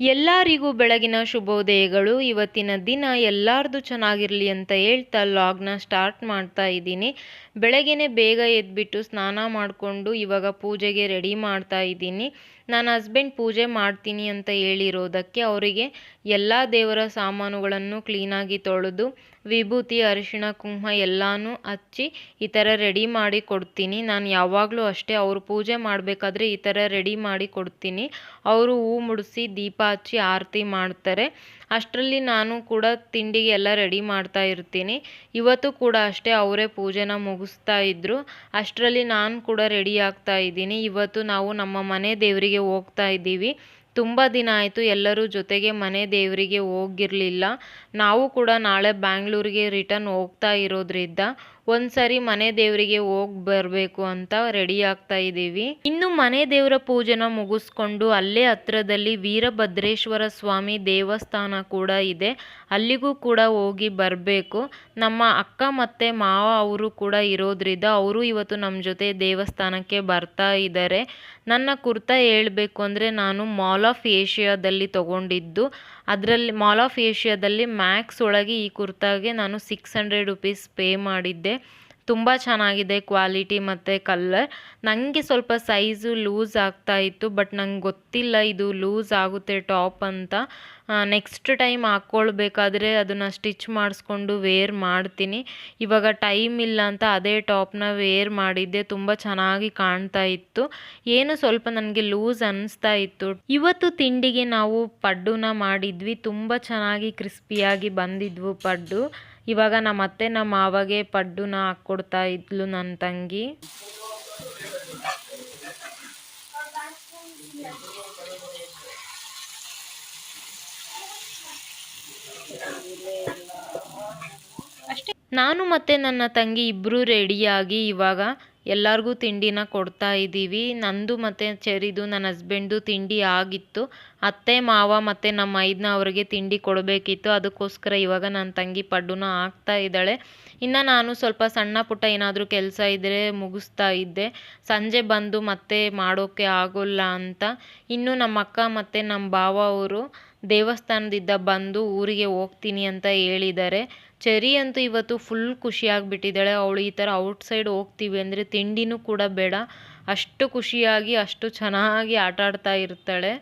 ಎಲ್ಲರಿಗೂ ಬೆಳಗಿನ ಶುಭೋದಯಗಳು. ಇವತ್ತಿನ ದಿನ ಎಲ್ಲರದು ಚೆನ್ನಾಗಿರಲಿ ಅಂತ ಹೇಳ್ತಾ ಲಾಗ್ನ ಸ್ಟಾರ್ಟ್ ಮಾಡ್ತಾ ಇದ್ದೀನಿ. ಬೆಳಗ್ಗೆ ಬೇಗ ಎದ್ಬಿಟ್ಟು ಸ್ನಾನ ಮಾಡಿಕೊಂಡು ಇವಾಗ ಪೂಜೆಗೆ ರೆಡಿ ಮಾಡ್ತಾ ಇದ್ದೀನಿ. ನನ್ನ ಹಸ್ಬೆಂಡ್ ಪೂಜೆ ಮಾಡ್ತೀನಿ ಅಂತ ಹೇಳಿರೋದಕ್ಕೆ ಅವರಿಗೆ ಎಲ್ಲ ದೇವರ ಸಾಮಾನುಗಳನ್ನು ಕ್ಲೀನಾಗಿ ತೊಳೆದು ವಿಭೂತಿ, ಅರಿಶಿಣ, ಕುಂಕುಮ ಎಲ್ಲನೂ ಹಚ್ಚಿ ಈ ಥರ ರೆಡಿ ಮಾಡಿ ಕೊಡ್ತೀನಿ. ನಾನು ಯಾವಾಗಲೂ ಅಷ್ಟೇ ಅವರು ಪೂಜೆ ಮಾಡಬೇಕಾದ್ರೆ ಈ ಥರ ರೆಡಿ ಮಾಡಿ ಕೊಡ್ತೀನಿ. ಅವರು ಹೂ ಮುಡಿಸಿ, ದೀಪ ಹಚ್ಚಿ ಆರತಿ ಮಾಡ್ತಾರೆ. ಅಷ್ಟರಲ್ಲಿ ನಾನು ಕೂಡ ತಿಂಡಿಗೆ ಎಲ್ಲ ರೆಡಿ ಮಾಡ್ತಾ ಇರ್ತೀನಿ. ಇವತ್ತು ಕೂಡ ಅಷ್ಟೇ ಅವರೇ ಪೂಜೆನ ಮುಗಿಸ್ತಾ ಇದ್ದರು ಅಷ್ಟರಲ್ಲಿ ನಾನು ಕೂಡ ರೆಡಿ ಆಗ್ತಾ ಇದ್ದೀನಿ. ಇವತ್ತು ನಾವು ನಮ್ಮ ಮನೆ ದೇವರಿಗೆ ಹೋಗ್ತಾ ಇದ್ದೀವಿ. ತುಂಬ ದಿನ ಆಯಿತು ಎಲ್ಲರೂ ಜೊತೆಗೆ ಮನೆ ದೇವರಿಗೆ ಹೋಗಿರಲಿಲ್ಲ. ನಾವು ಕೂಡ ನಾಳೆ ಬ್ಯಾಂಗ್ಳೂರಿಗೆ ರಿಟರ್ನ್ ಹೋಗ್ತಾ ಇರೋದ್ರಿಂದ ಒಂದ್ಸರಿ ಮನೆ ದೇವರಿಗೆ ಹೋಗಿ ಬರಬೇಕು ಅಂತ ರೆಡಿ ಆಗ್ತಾ ಇದ್ದೀವಿ. ಇನ್ನು ಮನೆ ದೇವರ ಪೂಜೆನ ಮುಗಿಸ್ಕೊಂಡು ಅಲ್ಲೇ ಹತ್ರದಲ್ಲಿ ವೀರಭದ್ರೇಶ್ವರ ಸ್ವಾಮಿ ದೇವಸ್ಥಾನ ಕೂಡ ಇದೆ. ಅಲ್ಲಿಗೂ ಕೂಡ ಹೋಗಿ ಬರಬೇಕು. ನಮ್ಮ ಅಕ್ಕ ಮತ್ತೆ ಮಾವ ಅವರು ಕೂಡ ಇರೋದ್ರಿಂದ ಅವರು ಇವತ್ತು ನಮ್ಮ ಜೊತೆ ದೇವಸ್ಥಾನಕ್ಕೆ ಬರ್ತಾ ಇದ್ದಾರೆ. ನನ್ನ ಕುರ್ತಾ ಹೇಳಬೇಕು ಅಂದರೆ ನಾನು ಮಾಲ್ ಆಫ್ ಏಷ್ಯಾದಲ್ಲಿ ತೊಗೊಂಡಿದ್ದು. ಅದರಲ್ಲಿ ಮಾಲ್ ಆಫ್ ಏಷ್ಯಾದಲ್ಲಿ ಮ್ಯಾಕ್ಸ್ ಒಳಗೆ ಈ ಕುರ್ತಾಗೆ ನಾನು ಸಿಕ್ಸ್ ಹಂಡ್ರೆಡ್ ರುಪೀಸ್ ಪೇ ಮಾಡಿದ್ದೆ. ತುಂಬ ಚೆನ್ನಾಗಿದೆ ಕ್ವಾಲಿಟಿ ಮತ್ತು ಕಲ್ಲರ್ ನನಗೆ ಸ್ವಲ್ಪ ಸೈಜು ಲೂಸ್ ಆಗ್ತಾ ಇತ್ತು, ಬಟ್ ನಂಗೆ ಗೊತ್ತಿಲ್ಲ ಇದು ಲೂಸ್ ಆಗುತ್ತೆ ಟಾಪ್ ಅಂತ. ನೆಕ್ಸ್ಟ್ ಟೈಮ್ ಹಾಕ್ಕೊಳ್ಬೇಕಾದ್ರೆ ಅದನ್ನು ಸ್ಟಿಚ್ ಮಾಡಿಸ್ಕೊಂಡು ವೇರ್ ಮಾಡ್ತೀನಿ. ಇವಾಗ ಟೈಮ್ ಇಲ್ಲ ಅಂತ ಅದೇ ಟಾಪ್ನ ವೇರ್ ಮಾಡಿದ್ದೆ, ತುಂಬ ಚೆನ್ನಾಗಿ ಕಾಣ್ತಾ ಇತ್ತು. ಏನು ಸ್ವಲ್ಪ ನನಗೆ ಲೂಸ್ ಅನ್ನಿಸ್ತಾ ಇತ್ತು. ಇವತ್ತು ತಿಂಡಿಗೆ ನಾವು ಪಡ್ಡುನ ಮಾಡಿದ್ವಿ, ತುಂಬ ಚೆನ್ನಾಗಿ ಕ್ರಿಸ್ಪಿಯಾಗಿ ಬಂದಿದ್ವು ಪಡ್ಡು. ಇವಾಗ ನಮ್ಮ ಅತ್ತೆ ನಮ್ಮ ಮಾವಗೆ ಪಡ್ಡುನ ಹಾಕ್ಕೊಡ್ತಾ ಇದ್ಲು ನನ್ನ ತಂಗಿ. ನಾನು ಮತ್ತೆ ನನ್ನ ತಂಗಿ ಇಬ್ಬರು ರೆಡಿಯಾಗಿ ಇವಾಗ ಎಲ್ಲರಿಗೂ ತಿಂಡಿನ ಕೊಡ್ತಾ ಇದ್ದೀವಿ. ನಂದು ಮತ್ತು ಚೆರಿದು ನನ್ನ ಹಸ್ಬೆಂಡ್ದು ತಿಂಡಿ ಆಗಿತ್ತು. ಅತ್ತೆ, ಮಾವ ಮತ್ತು ನಮ್ಮ ಐದನ ಅವರಿಗೆ ತಿಂಡಿ ಕೊಡಬೇಕಿತ್ತು. ಅದಕ್ಕೋಸ್ಕರ ಇವಾಗ ನನ್ನ ತಂಗಿ ಪಡ್ಡುನ ಆಗ್ತಾ ಇದ್ದಾಳೆ. ಇನ್ನು ನಾನು ಸ್ವಲ್ಪ ಸಣ್ಣ ಪುಟ್ಟ ಏನಾದರೂ ಕೆಲಸ ಇದ್ದರೆ ಮುಗಿಸ್ತಾ ಇದ್ದೆ. ಸಂಜೆ ಬಂದು ಮತ್ತೆ ಮಾಡೋಕ್ಕೆ ಆಗೋಲ್ಲ ಅಂತ. ಇನ್ನು ನಮ್ಮ ಅಕ್ಕ ಮತ್ತು ನಮ್ಮ ಭಾವ ಅವರು ದೇವಸ್ಥಾನದಿಂದ ಬಂದು ಊರಿಗೆ ಹೋಗ್ತೀನಿ ಅಂತ ಹೇಳಿದ್ದಾರೆ ಚೆರಿ ಅಂತೂ ಇವತ್ತು ಫುಲ್ ಖುಷಿಯಾಗಿಬಿಟ್ಟಿದ್ದಾಳೆ. ಅವಳು ಈ ಥರ ಔಟ್ಸೈಡ್ ಹೋಗ್ತೀವಿ ಅಂದರೆ ತಿಂಡಿನೂ ಕೂಡ ಬೇಡ. ಅಷ್ಟು ಖುಷಿಯಾಗಿ ಅಷ್ಟು ಚೆನ್ನಾಗಿ ಆಟ ಆಡ್ತಾ ಇರ್ತಾಳೆ.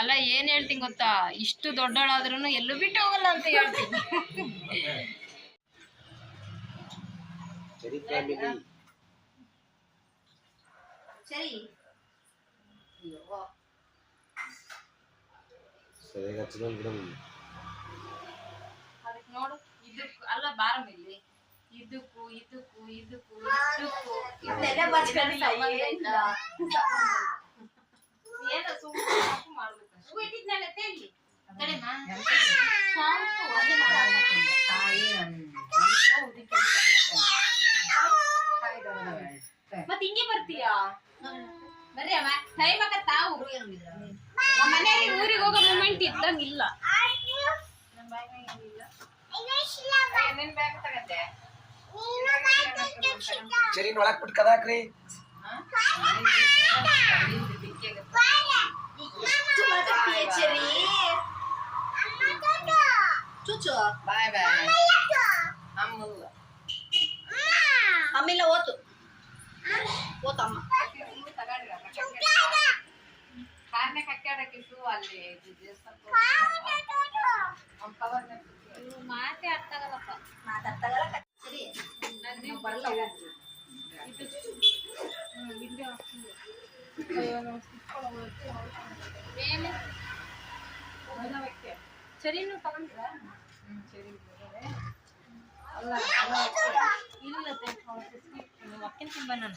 ಅಲ್ಲ ಏನ್ ಹೇಳ್ತೀನಿ ಗೊತ್ತಾ? ಇಷ್ಟು ದೊಡ್ಡಳಾದ್ರೂ ಎಲ್ಲೂ ಬಿಟ್ಟು ಹೋಗಲ್ಲ ಅಂತ ಹೇಳ್ತೀನಿ. ಸರಿ ಅದಕ್ಕೆ ನೋಡು ಇದಕ್ಕೂ ಅಲ್ಲ ಬಾರಮ್ ಇಲ್ಲಿ ಇದಕ್ಕೂ ಇದಕ್ಕೂ ಇದಕ್ಕೂ ಇದಕ್ಕೂ ಇದೆಲ್ಲ ಬಚ್ಕೊಂಡು ಸಂಬಂಧ ಇಲ್ಲ. ಏನೋ ಸುಮ್ನೆ ಸಾಕು ಮಾಡ್ಬೇಕು ಅಷ್ಟೇ. ಹೂ ಇಟ್ಟಿದ್ನಲ್ಲ ತೆಗಿ. ತಡೆಮ್ಮ. ಶಾಂಪು ಅದೇ ಮಾಡೋದು. ಮತ್ ಹಿಂಗೆ ಬರ್ತೀಯಾ ಬರ್ರಿ ಟೈಮ್ ಆಗತ್ತ ತಾವು ನಮ್ಮ ಮನೆಯಲ್ಲಿ ಊರಿಗೆ ಹೋಗೋ ಮೂಮೆಂಟ್ ಇದ್ದಂಗಿಲ್ಲ ಸರಿ ಒಳಗ್ ಬಿಟ್ಟು ಕದಾಕ್ರಿ. ಬಾಯ್ ಬಾಯ್. ಕಕ್ಕಾಡಕ್ಕಿತ್ತು ಅಲ್ಲಿ ಮಾತೆ ಅರ್ಥ ಆಗಲ್ಲಪ್ಪ. ಸರಿ ನಾನು ಬರಲ್ಲ ಇದು ಮೇಲೆ. ಸರಿನು ತಗೊಂಡ್ರ? ಅಲ್ಲ ಇಲ್ಲ ಅಕ್ಕನ ತುಂಬ ನಾನು.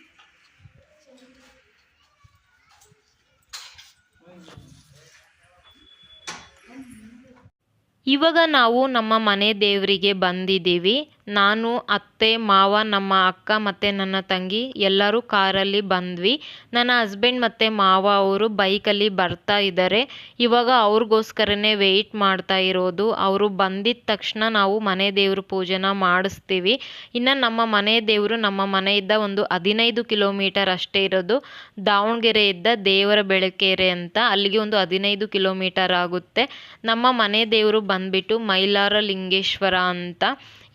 ಇವಾಗ ನಾವು ನಮ್ಮ ಮನೆ ದೇವರಿಗೆ ಬಂದಿದ್ದೀವಿ. ನಾನು, ಅತ್ತೆ, ಮಾವ, ನಮ್ಮ ಅಕ್ಕ ಮತ್ತು ನನ್ನ ತಂಗಿ ಎಲ್ಲರೂ ಕಾರಲ್ಲಿ ಬಂದ್ವಿ. ನನ್ನ ಹಸ್ಬೆಂಡ್ ಮತ್ತು ಮಾವ ಅವರು ಬೈಕಲ್ಲಿ ಬರ್ತಾ ಇದ್ದಾರೆ. ಇವಾಗ ಅವ್ರಿಗೋಸ್ಕರನೇ ವೆಯ್ಟ್ ಮಾಡ್ತಾ ಇರೋದು. ಅವರು ಬಂದಿದ್ದ ತಕ್ಷಣ ನಾವು ಮನೆ ದೇವ್ರ ಪೂಜೆನ ಮಾಡಿಸ್ತೀವಿ. ಇನ್ನು ನಮ್ಮ ಮನೆ ದೇವರು ನಮ್ಮ ಮನೆಯಿಂದ ಒಂದು ಹದಿನೈದು ಕಿಲೋಮೀಟರ್ ಅಷ್ಟೇ ಇರೋದು. ದಾವಣಗೆರೆಯಿಂದ ದೇವರ ಬೆಳಕೆರೆ ಅಂತ ಅಲ್ಲಿಗೆ ಒಂದು ಹದಿನೈದು ಕಿಲೋಮೀಟರ್ ಆಗುತ್ತೆ. ನಮ್ಮ ಮನೆ ದೇವರು ಬಂದ್ಬಿಟ್ಟು ಮೈಲಾರ ಲಿಂಗೇಶ್ವರ ಅಂತ.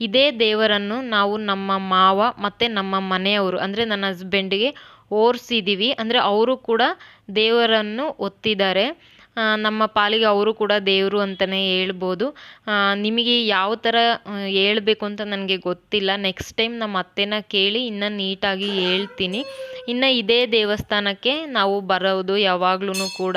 ಇದೇ ದೇವರನ್ನು ನಾವು ನಮ್ಮ ಮಾವ ಮತ್ತು ನಮ್ಮ ಮನೆಯವರು, ಅಂದರೆ ನನ್ನ ಹಸ್ಬೆಂಡಿಗೆ ಓರ್ಸಿದ್ದೀವಿ ಅಂದರೆ ಅವರು ಕೂಡ ದೇವರನ್ನು ಒತ್ತಿದ್ದಾರೆ. ನಮ್ಮ ಪಾಲಿಗೆ ಅವರು ಕೂಡ ದೇವರು ಅಂತಲೇ ಹೇಳ್ಬೋದು. ನಿಮಗೆ ಯಾವ ಥರ ಹೇಳಬೇಕು ಅಂತ ನನಗೆ ಗೊತ್ತಿಲ್ಲ. ನೆಕ್ಸ್ಟ್ ಟೈಮ್ ನಮ್ಮ ಅತ್ತೆನ ಕೇಳಿ ಇನ್ನು ನೀಟಾಗಿ ಹೇಳ್ತೀನಿ. ಇನ್ನು ಇದೇ ದೇವಸ್ಥಾನಕ್ಕೆ ನಾವು ಬರೋದು ಯಾವಾಗ್ಲೂ ಕೂಡ.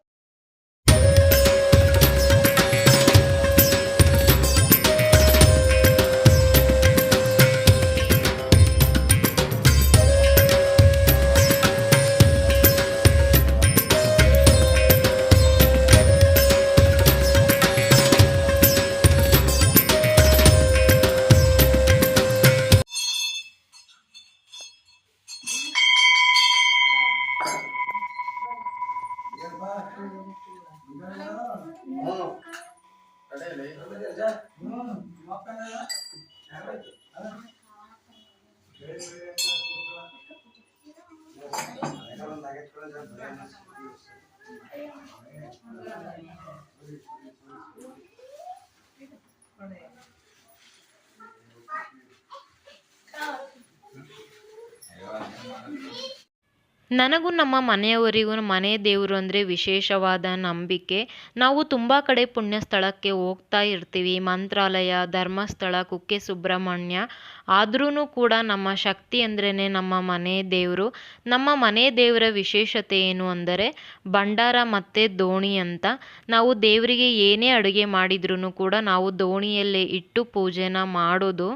ನನಗೂ ನಮ್ಮ ಮನೆಯವರಿಗೂ, ಮನೆ ದೇವರು ಅಂದರೆ ವಿಶೇಷವಾದ ನಂಬಿಕೆ. ನಾವು ತುಂಬ ಕಡೆ ಪುಣ್ಯ ಸ್ಥಳಕ್ಕೆ ಹೋಗ್ತಾ ಇರ್ತೀವಿ. ಮಂತ್ರಾಲಯ, ಧರ್ಮಸ್ಥಳ, ಕುಕ್ಕೆ ಸುಬ್ರಹ್ಮಣ್ಯ. ಆದ್ರೂ ಕೂಡ ನಮ್ಮ ಶಕ್ತಿ ಅಂದ್ರೇ ನಮ್ಮ ಮನೆ ದೇವರು. ನಮ್ಮ ಮನೆ ದೇವರ ವಿಶೇಷತೆ ಏನು ಅಂದರೆ ಭಂಡಾರ ಮತ್ತು ದೋಣಿ ಅಂತ. ನಾವು ದೇವರಿಗೆ ಏನೇ ಅಡುಗೆ ಮಾಡಿದ್ರೂ ಕೂಡ ನಾವು ದೋಣಿಯಲ್ಲೇ ಇಟ್ಟು ಪೂಜೆನ ಮಾಡೋದು.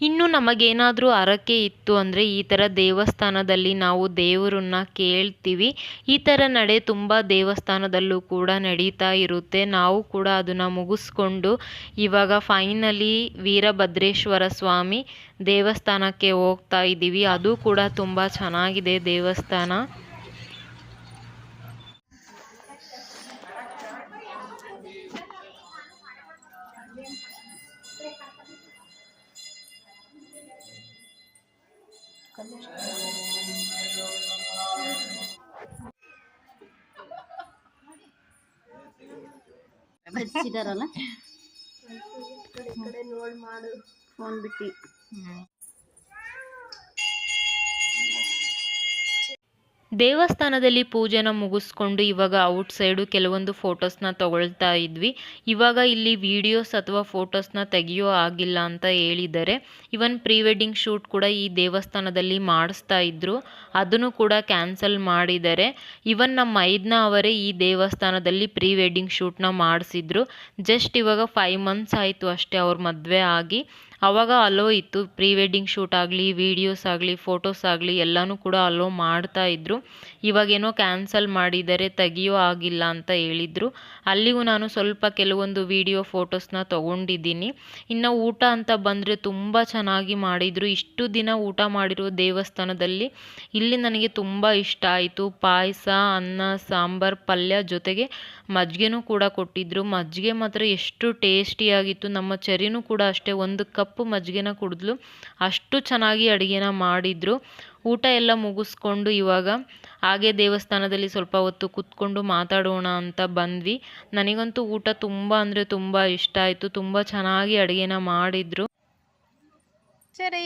ಇನ್ನು ನಮಗೇನಾದರೂ ಹರಕೆ ಇತ್ತು ಅಂದರೆ ಈ ಥರ ದೇವಸ್ಥಾನದಲ್ಲಿ ನಾವು ದೇವರನ್ನ ಕೇಳ್ತೀವಿ. ಈ ಥರ ನಡೆ ತುಂಬ ದೇವಸ್ಥಾನದಲ್ಲೂ ಕೂಡ ನಡೀತಾ ಇರುತ್ತೆ. ನಾವು ಕೂಡ ಅದನ್ನು ಮುಗಿಸ್ಕೊಂಡು ಇವಾಗ ಫೈನಲಿ ವೀರಭದ್ರೇಶ್ವರ ಸ್ವಾಮಿ ದೇವಸ್ಥಾನಕ್ಕೆ ಹೋಗ್ತಾ ಇದ್ದೀವಿ ಅದು ಕೂಡ ತುಂಬ ಚೆನ್ನಾಗಿದೆ ದೇವಸ್ಥಾನ. ಹಚ್ಚಿದಾರಲ್ಲ ಫೋನ್ ಬಿಟ್ಟು ದೇವಸ್ಥಾನದಲ್ಲಿ ಪೂಜೆನ ಮುಗಿಸ್ಕೊಂಡು ಇವಾಗ ಔಟ್ ಸೈಡು ಕೆಲವೊಂದು ಫೋಟೋಸ್ನ ತಗೊಳ್ತಾ ಇದ್ವಿ. ಇವಾಗ ಇಲ್ಲಿ ವಿಡಿಯೋಸ್ ಅಥವಾ ಫೋಟೋಸ್ನ ತೆಗೆಯೋ ಆಗಿಲ್ಲ ಅಂತ ಹೇಳಿದ್ದಾರೆ. ಇವನ್ ಪ್ರೀ ವೆಡ್ಡಿಂಗ್ ಶೂಟ್ ಕೂಡ ಈ ದೇವಸ್ಥಾನದಲ್ಲಿ ಮಾಡಿಸ್ತಾ ಇದ್ರು. ಅದನ್ನು ಕೂಡ ಕ್ಯಾನ್ಸಲ್ ಮಾಡಿದ್ದಾರೆ. ಇವನ್ ನಮ್ಮ ಐದ್ನ ಅವರೇ ಈ ದೇವಸ್ಥಾನದಲ್ಲಿ ಪ್ರೀ ವೆಡ್ಡಿಂಗ್ ಶೂಟ್ನ ಮಾಡಿಸಿದ್ರು. ಜಸ್ಟ್ ಇವಾಗ ಫೈವ್ ಮಂತ್ಸ್ ಆಯಿತು ಅಷ್ಟೇ ಅವ್ರ ಮದುವೆ ಆಗಿ. ಆವಾಗ ಅಲೋ ಇತ್ತು. ಪ್ರೀ ವೆಡ್ಡಿಂಗ್ ಶೂಟ್ ಆಗಲಿ, ವೀಡಿಯೋಸ್ ಆಗಲಿ, ಫೋಟೋಸ್ ಆಗಲಿ ಎಲ್ಲನೂ ಕೂಡ ಅಲೋ ಮಾಡ್ತಾ ಇದ್ರು. ಇವಾಗೇನೋ ಕ್ಯಾನ್ಸಲ್ ಮಾಡಿದರೆ ತೆಗಿಯೋ ಆಗಿಲ್ಲ ಅಂತ ಹೇಳಿದರು. ಅಲ್ಲಿಗೂ ನಾನು ಸ್ವಲ್ಪ ಕೆಲವೊಂದು ವಿಡಿಯೋ ಫೋಟೋಸ್ನ ತೊಗೊಂಡಿದ್ದೀನಿ. ಇನ್ನು ಊಟ ಅಂತ ಬಂದರೆ ತುಂಬ ಚೆನ್ನಾಗಿ ಮಾಡಿದರು. ಇಷ್ಟು ದಿನ ಊಟ ಮಾಡಿರೋ ದೇವಸ್ಥಾನದಲ್ಲಿ ಇಲ್ಲಿ ನನಗೆ ತುಂಬ ಇಷ್ಟ ಆಯಿತು. ಪಾಯಸ, ಅನ್ನ, ಸಾಂಬಾರು, ಪಲ್ಯ ಜೊತೆಗೆ ಮಜ್ಜಿಗೆನೂ ಕೂಡ ಕೊಟ್ಟಿದ್ದರು ಮಜ್ಜಿಗೆ ಮಾತ್ರ ಎಷ್ಟು ಟೇಸ್ಟಿಯಾಗಿತ್ತು ನಮ್ಮ ಚರಿನೂ ಕೂಡ ಅಷ್ಟೇ ಒಂದು ಕಪ್ ಮಜ್ಜಿಗೆನ ಕುಡಿದ್ಲು. ಅಷ್ಟು ಚೆನ್ನಾಗಿ ಅಡುಗೆನ ಮಾಡಿದರು. ಊಟ ಎಲ್ಲ ಮುಗಿಸ್ಕೊಂಡು ಇವಾಗ ಹಾಗೆ ದೇವಸ್ಥಾನದಲ್ಲಿ ಸ್ವಲ್ಪ ಹೊತ್ತು ಕೂತ್ಕೊಂಡು ಮಾತಾಡೋಣ ಅಂತ ಬಂದ್ವಿ. ನನಗಂತೂ ಊಟ ತುಂಬ ಅಂದರೆ ತುಂಬ ಇಷ್ಟ ಆಯಿತು. ತುಂಬ ಚೆನ್ನಾಗಿ ಅಡುಗೆನ ಮಾಡಿದರು. ಸರಿ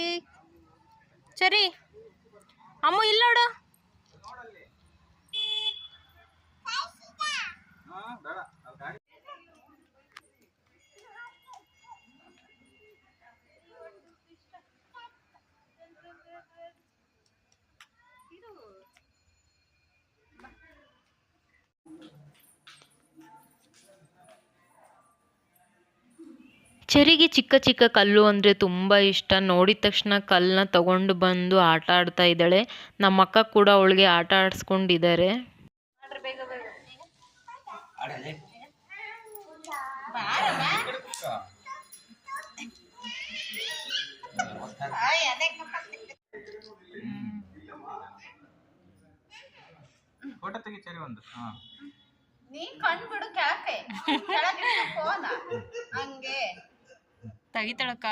ಸರಿ ಅಮ್ಮ ಇಲ್ಲ ನೋಡು. ಚೆರಿಗೆ ಚಿಕ್ಕ ಚಿಕ್ಕ ಕಲ್ಲು ಅಂದರೆ ತುಂಬ ಇಷ್ಟ. ನೋಡಿದ ತಕ್ಷಣ ಕಲ್ಲನ್ನ ತಗೊಂಡು ಬಂದು ಆಟ ಆಡ್ತಾ ಇದ್ದಾಳೆ. ನಮ್ಮ ಅಕ್ಕ ಕೂಡ ಅವಳಿಗೆ ಆಟ ಆಡಿಸ್ಕೊಂಡಿದ್ದಾರೆ. ಒಂದು. ನೀನ್ ಕೆಳಗಿಟ್ಟು ಫೋನ. ತೆಗಿತಾಳಕ್ಕ.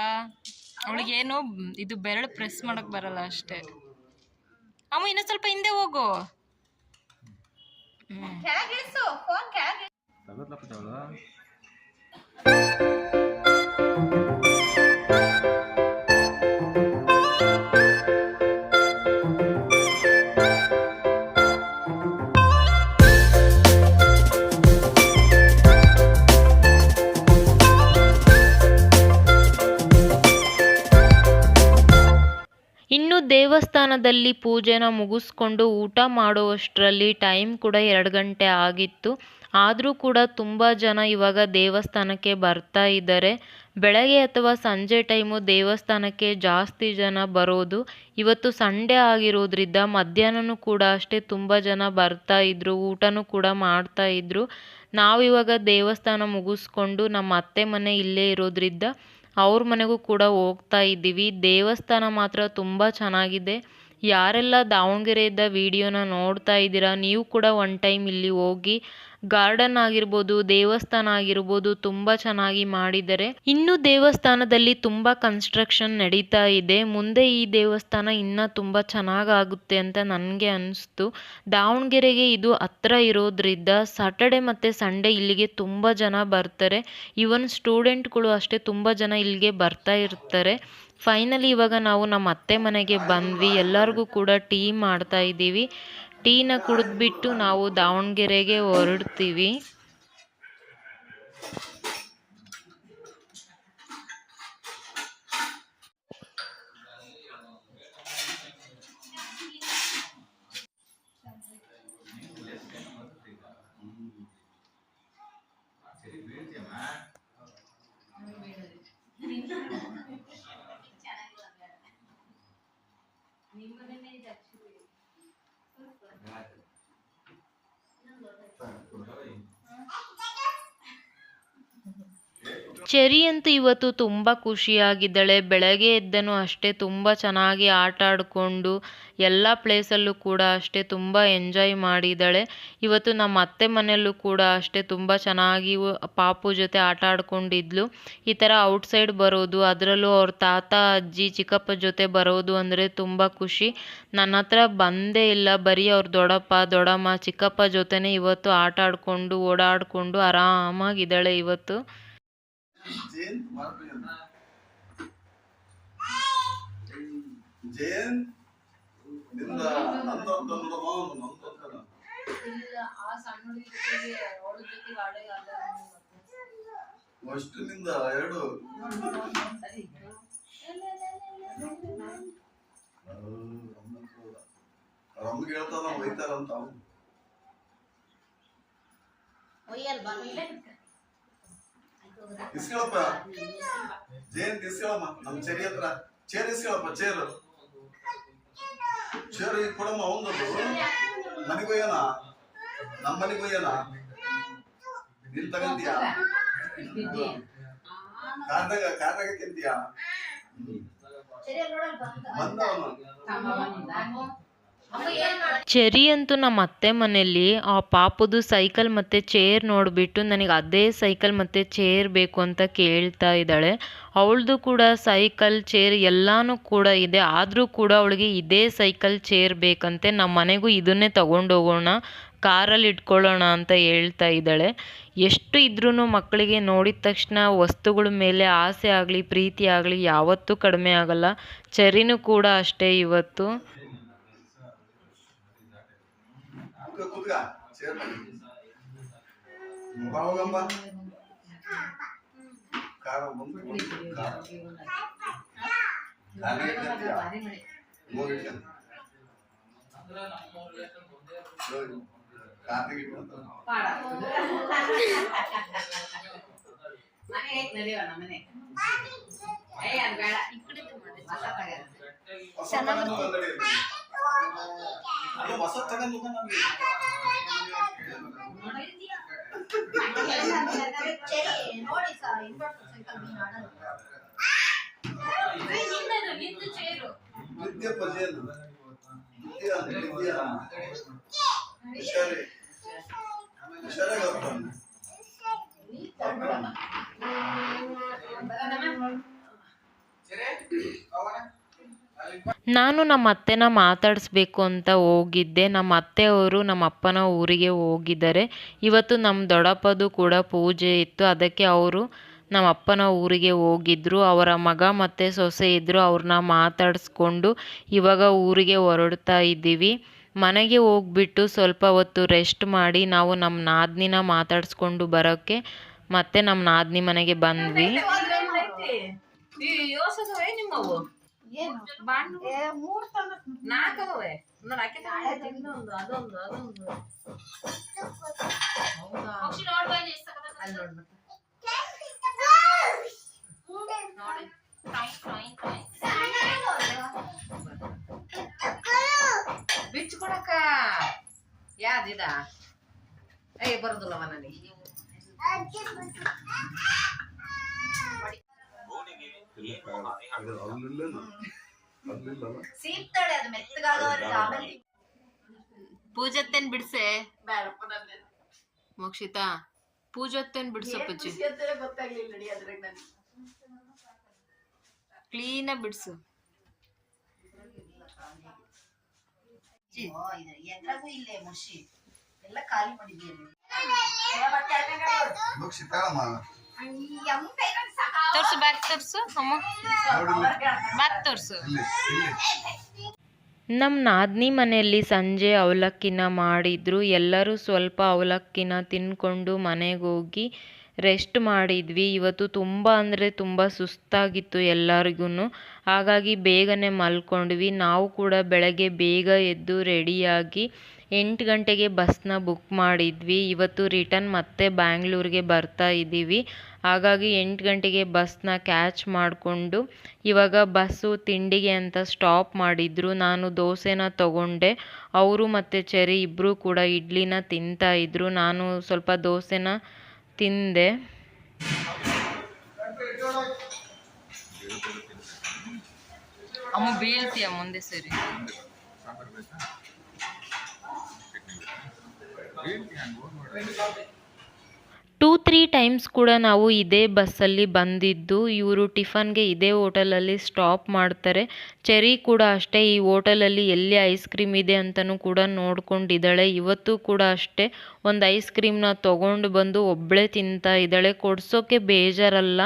ಅವಳಿಗೇನು ಏನೋ ಇದು ಬೆರಳು ಪ್ರೆಸ್ ಮಾಡಕ್ ಬರಲ್ಲ ಅಷ್ಟೇ. ಅಮ್ಮ ಇನ್ನೂ ಸ್ವಲ್ಪ ಹಿಂದೆ ಹೋಗು. ಕೆಳಗಿಳಿಸು ದೇವಸ್ಥಾನದಲ್ಲಿ ಪೂಜೆನ ಮುಗಿಸ್ಕೊಂಡು ಊಟ ಮಾಡುವಷ್ಟರಲ್ಲಿ ಟೈಮ್ ಕೂಡ ಎರಡು ಗಂಟೆ ಆಗಿತ್ತು. ಆದರೂ ಕೂಡ ತುಂಬ ಜನ ಇವಾಗ ದೇವಸ್ಥಾನಕ್ಕೆ ಬರ್ತಾ ಇದ್ದಾರೆ. ಬೆಳಗ್ಗೆ ಅಥವಾ ಸಂಜೆ ಟೈಮು ದೇವಸ್ಥಾನಕ್ಕೆ ಜಾಸ್ತಿ ಜನ ಬರೋದು. ಇವತ್ತು ಸಂಡೇ ಆಗಿರೋದ್ರಿಂದ ಮಧ್ಯಾಹ್ನನೂ ಕೂಡ ಅಷ್ಟೇ ತುಂಬ ಜನ ಬರ್ತಾ ಇದ್ರು, ಊಟನೂ ಕೂಡ ಮಾಡ್ತಾ ಇದ್ರು. ನಾವಿವಾಗ ದೇವಸ್ಥಾನ ಮುಗಿಸ್ಕೊಂಡು ನಮ್ಮ ಅತ್ತೆ ಮನೆ ಇಲ್ಲೇ ಇರೋದ್ರಿಂದ ಅವ್ರ ಮನೆಗೂ ಕೂಡ ಹೋಗ್ತಾ ಇದ್ದೀವಿ. ದೇವಸ್ಥಾನ ಮಾತ್ರ ತುಂಬ ಚೆನ್ನಾಗಿದೆ. ಯಾರೆಲ್ಲ ದಾವಣಗೆರೆಯಿಂದ ವಿಡಿಯೋನ ನೋಡ್ತಾ ಇದ್ದೀರಾ, ನೀವು ಕೂಡ ಒನ್ ಟೈಮ್ ಇಲ್ಲಿ ಹೋಗಿ ಗಾರ್ಡನ್ ಆಗಿರ್ಬೋದು, ದೇವಸ್ಥಾನ ಆಗಿರ್ಬೋದು ತುಂಬಾ ಚೆನ್ನಾಗಿ ಮಾಡಿದ್ದಾರೆ. ಇನ್ನು ದೇವಸ್ಥಾನದಲ್ಲಿ ತುಂಬಾ ಕನ್ಸ್ಟ್ರಕ್ಷನ್ ನಡೀತಾ ಇದೆ. ಮುಂದೆ ಈ ದೇವಸ್ಥಾನ ಇನ್ನೂ ತುಂಬ ಚೆನ್ನಾಗಾಗುತ್ತೆ ಅಂತ ನನಗೆ ಅನಿಸ್ತು. ದಾವಣಗೆರೆಗೆ ಇದು ಹತ್ರ ಇರೋದ್ರಿಂದ ಸಾಟರ್ಡೆ ಮತ್ತೆ ಸಂಡೇ ಇಲ್ಲಿಗೆ ತುಂಬಾ ಜನ ಬರ್ತಾರೆ. ಇವನ್ ಸ್ಟೂಡೆಂಟ್ಗಳು ಅಷ್ಟೇ ತುಂಬಾ ಜನ ಇಲ್ಲಿಗೆ ಬರ್ತಾ ಇರ್ತಾರೆ. ಫೈನಲಿ ಇವಾಗ ನಾವು ನಮ್ಮ ಅತ್ತೆ ಮನೆಗೆ ಬಂದ್ವಿ. ಎಲ್ಲರಿಗೂ ಕೂಡ ಟೀ ಮಾಡ್ತಾ ಇದ್ದೀವಿ. ಟೀನ ಕುಡಿದ್ಬಿಟ್ಟು ನಾವು ದಾವಣಗೆರೆಗೆ ಹೊರಡ್ತೀವಿ. ಚೆರಿ ಅಂತೂ ಇವತ್ತು ತುಂಬ ಖುಷಿಯಾಗಿದ್ದಾಳೆ. ಬೆಳಗ್ಗೆ ಎದ್ದನು ಅಷ್ಟೇ ತುಂಬ ಚೆನ್ನಾಗಿ ಆಟ ಆಡಿಕೊಂಡು ಎಲ್ಲ ಪ್ಲೇಸಲ್ಲೂ ಕೂಡ ಅಷ್ಟೇ ತುಂಬ ಎಂಜಾಯ್ ಮಾಡಿದ್ದಾಳೆ. ಇವತ್ತು ನಮ್ಮ ಅತ್ತೆ ಮನೆಯಲ್ಲೂ ಕೂಡ ಅಷ್ಟೇ ತುಂಬ ಚೆನ್ನಾಗಿ ಪಾಪು ಜೊತೆ ಆಟ ಆಡ್ಕೊಂಡಿದ್ಲು. ಈ ಥರ ಔಟ್ಸೈಡ್ ಬರೋದು, ಅದರಲ್ಲೂ ಅವ್ರ ತಾತ, ಅಜ್ಜಿ, ಚಿಕ್ಕಪ್ಪ ಜೊತೆ ಬರೋದು ಅಂದರೆ ತುಂಬ ಖುಷಿ. ನನ್ನ ಹತ್ರ ಬಂದೇ ಇಲ್ಲ. ಬರೀ ಅವ್ರ ದೊಡ್ಡಪ್ಪ, ದೊಡ್ಡಮ್ಮ, ಚಿಕ್ಕಪ್ಪ ಜೊತೆನೇ ಇವತ್ತು ಆಟ ಆಡಿಕೊಂಡು, ಓಡಾಡಿಕೊಂಡು ಆರಾಮಾಗಿದ್ದಾಳೆ ಇವತ್ತು. ಜೇನ್ನಿಂದ ನಂದೊಂದು ನೋಡಮ್ಮ ನಂದೊಂದು ಅಷ್ಟು ನಿಂದ ಎರಡು. ರಮ್ಗೆ ಹೇಳ್ತಾನ ಒಯ್ತಾರಂತ ಅವ್ನು. ಒಯ್ಯಲ್ ಬಾ ಇಸ್ಕೊಳಪ್ಪ ಜೇನ್ ಇಸ್ಕೊಳಮ್ಮ ನಮ್ ಚರಿ ಹತ್ರ ಚೇರ್ ಇಸ್ಕೊಳಪ್ಪ ಚೇರು. ಚೇರು ಕೊಡಮ್ಮ ಅವಂದದು ಮನೆಗೋಯ್ಯನ ನಮ್ಮ ಮನೆಗೋಯ್ಯನ ನಿನ್ ತಗಂತೀಯ ಕಾರ್ದಾಗ ಕಾರ್ದಾಗ ತಿಂತೀಯ ಬಂದ ಅವನು ಚೆರಿ ಅಂತೂ ನಮ್ಮ ಅತ್ತೆ ಮನೆಯಲ್ಲಿ ಆ ಪಾಪದು ಸೈಕಲ್ ಮತ್ತು ಚೇರ್ ನೋಡಿಬಿಟ್ಟು ನನಗೆ ಅದೇ ಸೈಕಲ್ ಮತ್ತು ಚೇರ್ ಬೇಕು ಅಂತ ಕೇಳ್ತಾ ಇದ್ದಾಳೆ. ಅವಳದು ಕೂಡ ಸೈಕಲ್ ಚೇರ್ ಎಲ್ಲನೂ ಕೂಡ ಇದೆ. ಆದರೂ ಕೂಡ ಅವಳಿಗೆ ಇದೇ ಸೈಕಲ್ ಚೇರ್ ಬೇಕಂತೆ. ನಮ್ಮ ಮನೆಗೂ ಇದನ್ನೇ ತಗೊಂಡು ಹೋಗೋಣ ಕಾರಲ್ಲಿ ಇಟ್ಕೊಳ್ಳೋಣ ಅಂತ ಹೇಳ್ತಾ ಇದ್ದಾಳೆ. ಎಷ್ಟು ಇದ್ರೂ ಮಕ್ಕಳಿಗೆ ನೋಡಿದ ತಕ್ಷಣ ವಸ್ತುಗಳ ಮೇಲೆ ಆಸೆ ಆಗಲಿ, ಪ್ರೀತಿ ಆಗಲಿ ಯಾವತ್ತೂ ಕಡಿಮೆ ಆಗಲ್ಲ. ಚರಿನೂ ಕೂಡ ಅಷ್ಟೇ ಇವತ್ತು. ಕುತ್ಕ ಚೇರ್ ಮುಖ ಹೋಗಮ್ಮ ಬಂದು ಕಾರ ಕಾಲಿಗೆ ಇಟ್ಕೊಂತೀಯ? ನೋಡಿ, ಸರ್ ನಡಿಯೋ ನಿನ್ನದು ಹೊಸ ಹೊಸ ನಮ್ಗೆ. ಚೇರು ನಿತ್ಯ ಪಜೆಯಲ್ಲ ನಿತ್ಯ ಹುಷಾರಾಗಿ ಹೋಗ್ತಾನೆ ನಾನು ನಮ್ಮ ಅತ್ತೆನ ಮಾತಾಡಿಸ್ಬೇಕು ಅಂತ ಹೋಗಿದ್ದೆ. ನಮ್ಮ ಅತ್ತೆಯವರು ನಮ್ಮ ಅಪ್ಪನ ಊರಿಗೆ ಹೋಗಿದ್ದಾರೆ. ಇವತ್ತು ನಮ್ಮ ದೊಡ್ಡಪ್ಪದು ಕೂಡ ಪೂಜೆ ಇತ್ತು. ಅದಕ್ಕೆ ಅವರು ನಮ್ಮ ಅಪ್ಪನ ಊರಿಗೆ ಹೋಗಿದ್ರು. ಅವರ ಮಗ ಮತ್ತು ಸೊಸೆ ಇದ್ದರು ಅವ್ರನ್ನ ಮಾತಾಡಿಸ್ಕೊಂಡು ಇವಾಗ ಊರಿಗೆ ಹೊರಡ್ತಾ ಇದ್ದೀವಿ. ಮನೆಗೆ ಹೋಗ್ಬಿಟ್ಟು ಸ್ವಲ್ಪ ಹೊತ್ತು ರೆಸ್ಟ್ ಮಾಡಿ ನಾವು ನಮ್ಮ ನಾದಿನಿನ ಮಾತಾಡಿಸ್ಕೊಂಡು ಬರೋಕ್ಕೆ ಮತ್ತೆ ನಮ್ಮ ನಾದಿನಿ ಮನೆಗೆ ಬಂದ್ವಿ. ಈ ಯೋಸದವೇ ನಿಮ್ಮವು ಬಾಂಡು ನಾಲ್ಕವೇ ನೋಡಿ ಆಕೆ ತಗೊಂಡೈತೆ ಇನ್ನೊಂದು ಅದೊಂದು ಅದೊಂದು ಹೌದಾ ಅಲ್ಲಿ ನೋಡ್ಬೇಕು ಬಿಚ್ಚು ಕೊಡಕ ಯಾವ್ದಿದ ಏ ಬರೋದಿಲ್ಲವ ನನಗೆ ಪೂಜತ್ತೇನ್ ಬಿಡ್ಸೆ? ಮೋಕ್ಷಿತಾ ಪೂಜತ್ತೇನ್ ಬಿಡ್ಸು ಓ, ಇದು ಎದ್ರಾಗೂ ಇಲ್ಲೇ ಮುಷಿ ಎಲ್ಲ ಖಾಲಿ ಮಾಡಿದ್ಯಲ್ಲ ತೋರ್ಸು ಬ್ಯಾಗ್ ತೋರ್ಸು, ಅಮ್ಮ. ಬ್ಯಾಗ್ ತೋರ್ಸು. ನಮ್ಮ ನಾದಿನಿ ಮನೆಯಲ್ಲಿ ಸಂಜೆ ಅವಲಕ್ಕಿನ ಮಾಡಿದ್ರು. ಎಲ್ಲರೂ ಸ್ವಲ್ಪ ಅವಲಕ್ಕಿನ ತಿನ್ಕೊಂಡು ಮನೆಗೆ ಹೋಗಿ ರೆಸ್ಟ್ ಮಾಡಿದ್ವಿ. ಇವತ್ತು ತುಂಬ ಅಂದರೆ ತುಂಬ ಸುಸ್ತಾಗಿತ್ತು ಎಲ್ಲರಿಗೂ ಹಾಗಾಗಿ ಬೇಗನೆ ಮಲ್ಕೊಂಡ್ವಿ. ನಾವು ಕೂಡ ಬೆಳಗ್ಗೆ ಬೇಗ ಎದ್ದು ರೆಡಿಯಾಗಿ ಎಂಟು ಗಂಟೆಗೆ ಬಸ್ನ ಬುಕ್ ಮಾಡಿದ್ವಿ. ಇವತ್ತು ರಿಟರ್ನ್ ಮತ್ತೆ ಬ್ಯಾಂಗ್ಳೂರಿಗೆ ಬರ್ತಾ ಇದ್ದೀವಿ ಹಾಗಾಗಿ ಎಂಟು ಗಂಟೆಗೆ ಬಸ್ನ ಕ್ಯಾಚ್ ಮಾಡಿಕೊಂಡು ಇವಾಗ ಬಸ್ಸು ತಿಂಡಿಗೆ ಅಂತ ಸ್ಟಾಪ್ ಮಾಡಿದ್ರು. ನಾನು ದೋಸೆನ ತಗೊಂಡೆ. ಅವರು ಮತ್ತು ಚೆರಿ ಇಬ್ಬರೂ ಕೂಡ ಇಡ್ಲಿನ ತಿಂತಾ ಇದ್ರು. ನಾನು ಸ್ವಲ್ಪ ದೋಸೆನ ತಿಂದೆ. ಅಮ್ಮ ಬೀಳ್ತೀಯ ಮುಂದೆ ಸರಿ? ಟೂ ತ್ರೀ ಟೈಮ್ಸ್ ಕೂಡ ನಾವು ಇದೇ ಬಸ್ಸಲ್ಲಿ ಬಂದಿದ್ದು. ಇವರು ಟಿಫನ್ಗೆ ಇದೇ ಹೋಟೆಲಲ್ಲಿ ಸ್ಟಾಪ್ ಮಾಡ್ತಾರೆ. ಚೆರಿ ಕೂಡ ಅಷ್ಟೇ, ಈ ಹೋಟೆಲಲ್ಲಿ ಎಲ್ಲಿ ಐಸ್ ಕ್ರೀಮ್ ಇದೆ ಅಂತಲೂ ಕೂಡ ನೋಡ್ಕೊಂಡಿದ್ದಾಳೆ. ಇವತ್ತು ಕೂಡ ಅಷ್ಟೇ, ಒಂದು ಐಸ್ ಕ್ರೀಮ್ನ ತೊಗೊಂಡು ಬಂದು ಒಬ್ಬಳೇ ತಿಂತಾ ಇದ್ದಾಳೆ. ಕೊಡ್ಸೋಕ್ಕೆ ಬೇಜಾರಲ್ಲ.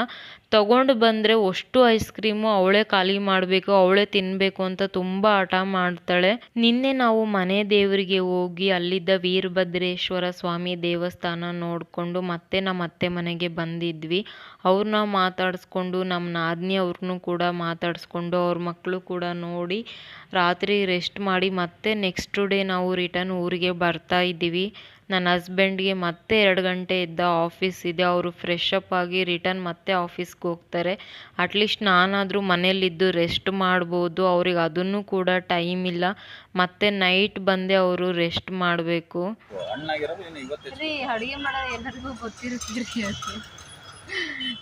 ತಗೊಂಡು ಬಂದರೆ ಅಷ್ಟು ಐಸ್ ಕ್ರೀಮು ಅವಳೇ ಖಾಲಿ ಮಾಡಬೇಕು, ಅವಳೇ ತಿನ್ನಬೇಕು ಅಂತ ತುಂಬ ಹಠ ಮಾಡ್ತಾಳೆ. ನಿನ್ನೆ ನಾವು ಮನೆ ದೇವರಿಗೆ ಹೋಗಿ ಅಲ್ಲಿದ್ದ ವೀರಭದ್ರೇಶ್ವರ ಸ್ವಾಮಿ ದೇವಸ್ಥಾನ ನೋಡಿಕೊಂಡು ಮತ್ತೆ ನಮ್ಮ ಅತ್ತೆ ಮನೆಗೆ ಬಂದಿದ್ವಿ. ಅವ್ರನ್ನ ಮಾತಾಡಿಸ್ಕೊಂಡು, ನಮ್ಮ ನಾದಿನಿ ಅವ್ರನ್ನೂ ಕೂಡ ಮಾತಾಡಿಸ್ಕೊಂಡು, ಅವ್ರ ಮಕ್ಕಳು ಕೂಡ ನೋಡಿ ರಾತ್ರಿ ರೆಸ್ಟ್ ಮಾಡಿ ಮತ್ತೆ ನೆಕ್ಸ್ಟ್ ಡೇ ನಾವು ರಿಟರ್ನ್ ಊರಿಗೆ ಬರ್ತಾ ಇದ್ದೀವಿ. ನನ್ನ ಹಸ್ಬೆಂಡ್ಗೆ ಮತ್ತೆ ಎರಡು ಗಂಟೆ ಇದ್ದ ಆಫೀಸ್ ಇದೆ. ಅವರು ಫ್ರೆಶ್ ಅಪ್ ಆಗಿ ರಿಟರ್ನ್ ಮತ್ತೆ ಆಫೀಸ್ಗೆ ಹೋಗ್ತಾರೆ. ಅಟ್ಲೀಸ್ಟ್ ನಾನಾದರೂ ಮನೇಲಿದ್ದು ರೆಸ್ಟ್ ಮಾಡ್ಬೋದು. ಅವ್ರಿಗೆ ಅದನ್ನು ಕೂಡ ಟೈಮ್ ಇಲ್ಲ. ಮತ್ತೆ ನೈಟ್ ಬಂದೆ ಅವರು ರೆಸ್ಟ್ ಮಾಡಬೇಕು. ಅಡುಗೆ ಎಲ್ಲರಿಗೂ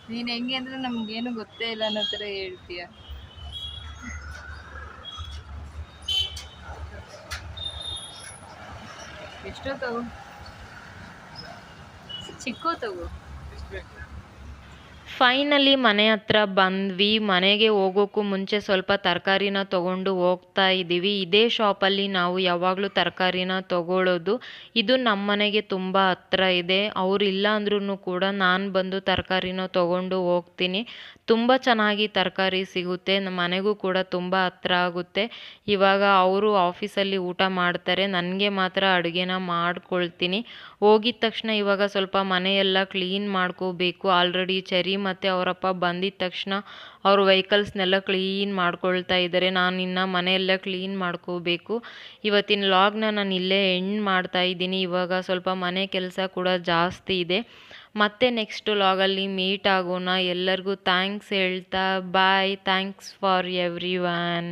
ನೀನು ಹೆಂಗೆ ಅಂದರೆ ನಮಗೇನು ಗೊತ್ತೇ ಇಲ್ಲ ಅನ್ನೋ ಥರ ಹೇಳ್ತೀಯ? ಎಷ್ಟೋ ತಗೋ ಚಿಕ್ಕೋ ತಗೋ ಫೈನಲಿ ಮನೆ ಹತ್ರ ಬಂದ್ವಿ. ಮನೆಗೆ ಹೋಗೋಕ್ಕೂ ಮುಂಚೆ ಸ್ವಲ್ಪ ತರಕಾರಿನ ತೊಗೊಂಡು ಹೋಗ್ತಾ ಇದ್ದೀವಿ. ಇದೇ ಶಾಪಲ್ಲಿ ನಾವು ಯಾವಾಗಲೂ ತರಕಾರಿನ ತಗೊಳ್ಳೋದು ಇದು ನಮ್ಮ ಮನೆಗೆ ತುಂಬ ಹತ್ರ ಇದೆ. ಅವ್ರು ಇಲ್ಲ ಅಂದ್ರೂ ಕೂಡ ನಾನು ಬಂದು ತರಕಾರಿನ ತೊಗೊಂಡು ಹೋಗ್ತೀನಿ. ತುಂಬ ಚೆನ್ನಾಗಿ ತರಕಾರಿ ಸಿಗುತ್ತೆ. ನಮ್ಮ ಮನೆಗೂ ಕೂಡ ತುಂಬ ಹತ್ರ ಆಗುತ್ತೆ. ಇವಾಗ ಅವರು ಆಫೀಸಲ್ಲಿ ಊಟ ಮಾಡ್ತಾರೆ. ನನಗೆ ಮಾತ್ರ ಅಡುಗೆನ ಮಾಡ್ಕೊಳ್ತೀನಿ. ಹೋಗಿದ ತಕ್ಷಣ ಇವಾಗ ಸ್ವಲ್ಪ ಮನೆಯೆಲ್ಲ ಕ್ಲೀನ್ ಮಾಡ್ಕೋಬೇಕು. ಆಲ್ರೆಡಿ ಚೆರಿ ಮತ್ತು ಅವರಪ್ಪ ಬಂದಿದ್ದ ತಕ್ಷಣ ಅವ್ರ ವೆಹಿಕಲ್ಸ್ನೆಲ್ಲ ಕ್ಲೀನ್ ಮಾಡ್ಕೊಳ್ತಾ ಇದ್ದಾರೆ ನಾನು ಇನ್ನು ಮನೆಯೆಲ್ಲ ಕ್ಲೀನ್ ಮಾಡ್ಕೋಬೇಕು. ಇವತ್ತಿನ ಲಾಗ್ನ ನಾನು ಇಲ್ಲೇ ಎಂಡ್ ಮಾಡ್ತಾ ಇದ್ದೀನಿ. ಇವಾಗ ಸ್ವಲ್ಪ ಮನೆ ಕೆಲಸ ಕೂಡ ಜಾಸ್ತಿ ಇದೆ. ಮತ್ತೆ ನೆಕ್ಸ್ಟ್ ಲಾಗಲ್ಲಿ ಮೀಟ್ ಆಗೋಣ. ಎಲ್ಲರಿಗೂ ಥ್ಯಾಂಕ್ಸ್ ಹೇಳ್ತಾ bye thanks for every one